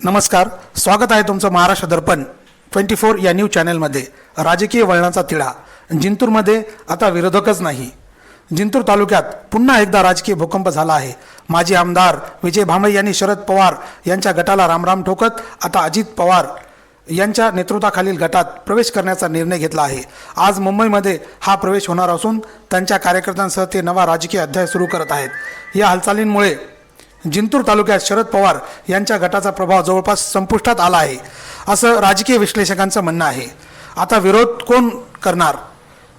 नमस्कार स्वागत आहे तुमचं महाराष्ट्र दर्पण ट्वेंटी फोर या न्यूज चॅनलमध्ये. राजकीय वळणाचा तिढा. जिंतूरमध्ये आता विरोधकच नाही. जिंतूर तालुक्यात पुन्हा एकदा राजकीय भूकंप झाला आहे. माजी आमदार विजय भांबळे यांनी शरद पवार यांच्या गटाला रामराम ठोकत आता अजित पवार यांच्या नेतृत्वाखालील गटात प्रवेश करण्याचा निर्णय घेतला आहे. आज मुंबईमध्ये हा प्रवेश होणार असून त्यांच्या कार्यकर्त्यांसह ते नवा राजकीय अध्याय सुरू करत आहेत. या हालचालींमुळे जिंतूर तालुक्यात शरद पवार यांच्या गटाचा प्रभाव जवळपास संपुष्टात आला आहे असं राजकीय विश्लेषकांचं म्हणणं आहे. आता विरोध कोण करणार?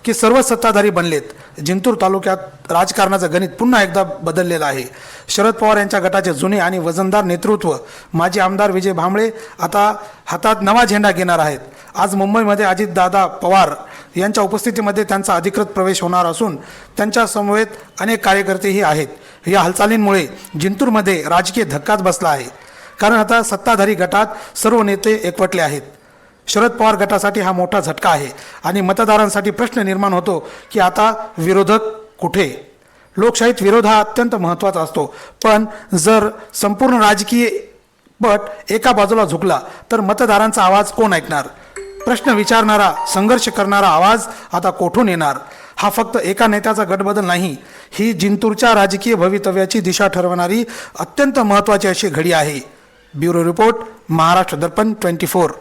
की सर्व सत्ताधारी बनलेत? जिंतूर तालुक्यात राजकारणाचं गणित पुन्हा एकदा बदललेलं आहे. शरद पवार यांच्या गटाचे जुने आणि वजनदार नेतृत्व माजी आमदार विजय भांबळे आता हातात नवा झेंडा घेणार आहेत. आज मुंबईमध्ये अजितदादा पवार यांच्या उपस्थितीमध्ये त्यांचा अधिकृत प्रवेश होणार असून त्यांच्या समवेत अनेक कार्यकर्तेही आहेत. या हालचालींमुळे जिंतूरमध्ये राजकीय धक्काच बसला आहे. कारण आता सत्ताधारी गटात सर्व नेते एकवटले आहेत. शरद पवार गटासाठी हा मोठा झटका आहे आणि मतदारांसाठी प्रश्न निर्माण होतो की आता विरोधक कुठे? लोकशाहीत विरोध हा अत्यंत महत्त्वाचा असतो. पण जर संपूर्ण राजकीय पट एका बाजूला झुकला तर मतदारांचा आवाज कोण ऐकणार? प्रश्न विचारणारा संघर्ष करणारा आवाज आता कोठून येणार? हा फक्त एका नेत्याचा गटबदल नाही ही जिंतूरच्या राजकीय भवितव्याची दिशा ठरवणारी अत्यंत महत्त्वाची अशी घडी आहे. Bureau report Maharashtra Darpan twenty four.